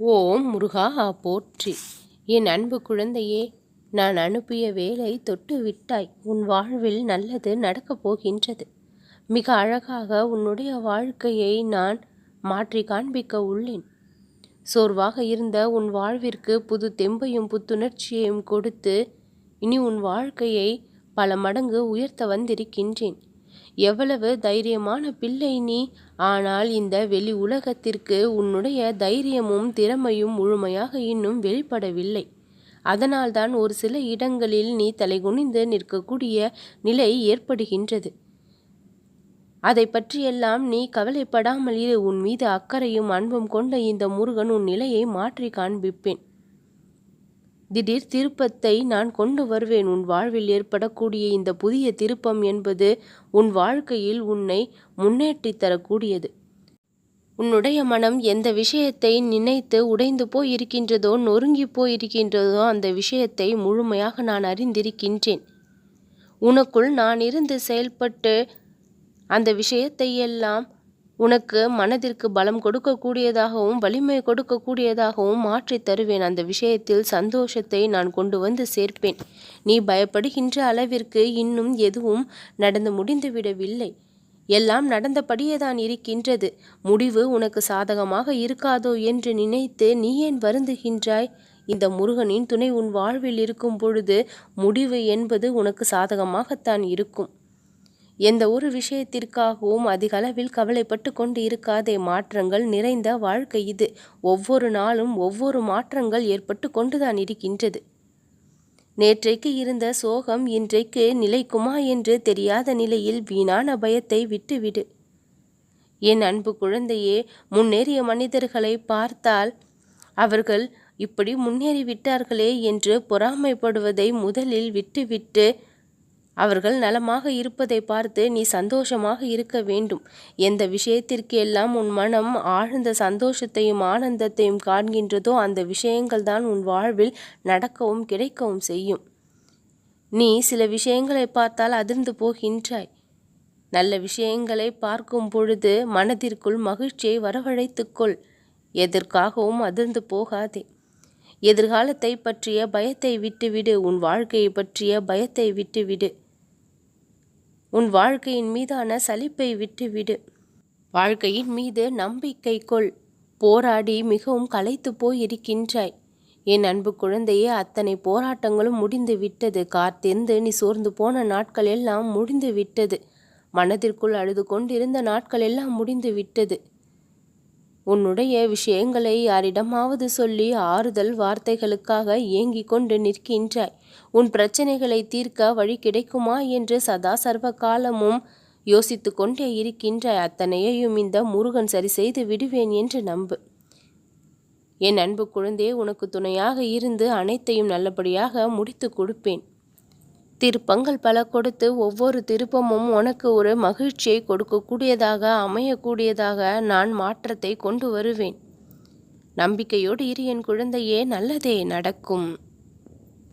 ஓம் முருகா போற்றி. என் அன்பு குழந்தையே நான் அனுப்பிய வேலை தொட்டு விட்டாய். உன் வாழ்வில் நல்லது நடக்கப் போகின்றது. மிக அழகாக உன்னுடைய வாழ்க்கையை நான் மாற்றி காண்பிக்க உள்ளேன். சோர்வாக இருந்த உன் வாழ்விற்கு புது தெம்பையும் புத்துணர்ச்சியையும் கொடுத்து இனி உன் வாழ்க்கையை பல மடங்கு உயர்த்த வந்திருக்கின்றேன். எவ்வளவு தைரியமான பிள்ளை நீ. ஆனால் இந்த வெளி உலகத்திற்கு உன்னுடைய தைரியமும் திறமையும் முழுமையாக இன்னும் வெளிப்படவில்லை. அதனால்தான் ஒரு சில இடங்களில் நீ தலைகுனிந்து நிற்கக்கூடிய நிலை ஏற்படுகின்றது. அதை பற்றியெல்லாம் நீ கவலைப்படாமல் இரு. உன் மீது அக்கறையும் அன்பும் கொண்ட இந்த முருகன் உன் நிலையை மாற்றி காண்பிப்பேன். திடீர் திருப்பத்தை நான் கொண்டு வருவேன். உன் வாழ்வில் ஏற்படக்கூடிய இந்த புதிய திருப்பம் என்பது உன் வாழ்க்கையில் உன்னை முன்னேற்றி தரக்கூடியது. உன்னுடைய மனம் எந்த விஷயத்தை நினைத்து உடைந்து போய் இருக்கின்றதோ நொறுங்கி போய் இருக்கின்றதோ அந்த விஷயத்தை முழுமையாக நான் அறிந்திருக்கின்றேன். உனக்குள் நான் இருந்து செயல்பட்டு அந்த விஷயத்தை எல்லாம் உனக்கு மனதிற்கு பலம் கொடுக்கக்கூடியதாகவும் வலிமை கொடுக்கக்கூடியதாகவும் மாற்றித் தருவேன். அந்த விஷயத்தில் சந்தோஷத்தை நான் கொண்டு வந்து சேர்ப்பேன். நீ பயப்படுகின்ற அளவிற்கு இன்னும் எதுவும் நடந்து முடிந்துவிடவில்லை எல்லாம் நடந்தபடியே தான் இருக்கின்றது. முடிவு உனக்கு சாதகமாக இருக்காதோ என்று நினைத்து நீ ஏன் வருந்துகின்றாய்? இந்த முருகனின் துணை உன் வாழ்வில் இருக்கும் பொழுது முடிவு என்பது உனக்கு சாதகமாகத்தான் இருக்கும். எந்த ஒரு விஷயத்திற்காகவும் அதிகளவில் கவலைப்பட்டு கொண்டு இருக்காதே மாற்றங்கள் நிறைந்த வாழ்க்கை இது. ஒவ்வொரு நாளும் ஒவ்வொரு மாற்றங்கள் ஏற்பட்டு கொண்டுதான் இருக்கின்றது. நேற்றைக்கு இருந்த சோகம் இன்றைக்கு நிலைக்குமா என்று தெரியாத நிலையில் வீணான பயத்தை விட்டுவிடு. என் அன்பு குழந்தையே முன்னேறிய மனிதர்களை பார்த்தால் அவர்கள் இப்படி முன்னேறிவிட்டார்களே என்று பொறாமைப்படுவதை முதலில் விட்டுவிட்டு அவர்கள் நலமாக இருப்பதை பார்த்து நீ சந்தோஷமாக இருக்க வேண்டும். எந்த விஷயத்திற்கு எல்லாம் உன் மனம் ஆழ்ந்த சந்தோஷத்தையும் ஆனந்தத்தையும் காண்கின்றதோ அந்த விஷயங்கள் தான் உன் வாழ்வில் நடக்கவும் கிடைக்கவும் செய்யும். நீ சில விஷயங்களை பார்த்தால் அதிர்ந்து போகின்றாய். நல்ல விஷயங்களை பார்க்கும் பொழுது மனதிற்குள் மகிழ்ச்சியை வரவழைத்துக்கொள் எதற்காகவும் அதிர்ந்து போகாதே. எதிர்காலத்தை பற்றிய பயத்தை விட்டுவிடு. உன் வாழ்க்கையை பற்றிய பயத்தை விட்டுவிடு. உன் வாழ்க்கையின் மீதான சலிப்பை விட்டுவிடு. வாழ்க்கையின் மீது நம்பிக்கை கொள். போராடி மிகவும் களைத்து போய் இருக்கின்றாய் என் அன்பு குழந்தையே அத்தனை போராட்டங்களும் முடிந்து விட்டது. காத்திருந்து நீ சோர்ந்து போன நாட்கள் எல்லாம் முடிந்து விட்டது. மனதிற்குள் அழுது கொண்டிருந்த நாட்கள் எல்லாம் முடிந்து விட்டது. உன்னுடைய விஷயங்களை யாரிடமாவது சொல்லி ஆறுதல் வார்த்தைகளுக்காக ஏங்கிக் கொண்டு நிற்கின்றாய். உன் பிரச்சனைகளை தீர்க்க வழி கிடைக்குமா என்று சதா சர்வ காலமும் யோசித்து கொண்டே இருக்கின்றாய். அத்தனையையும் இந்த முருகன் சரி செய்து விடுவேன் என்று நம்பு. என் அன்பு குழந்தையே உனக்கு துணையாக இருந்து அனைத்தையும் நல்லபடியாக முடித்து கொடுப்பேன். திருப்பங்கள் பல கொடுத்து ஒவ்வொரு திருப்பமும் உனக்கு ஒரு மகிழ்ச்சியை கொடுக்கக்கூடியதாக அமையக்கூடியதாக நான் மாற்றத்தை கொண்டு வருவேன். நம்பிக்கையோடு இரு என் குழந்தையே நல்லதே நடக்கும்.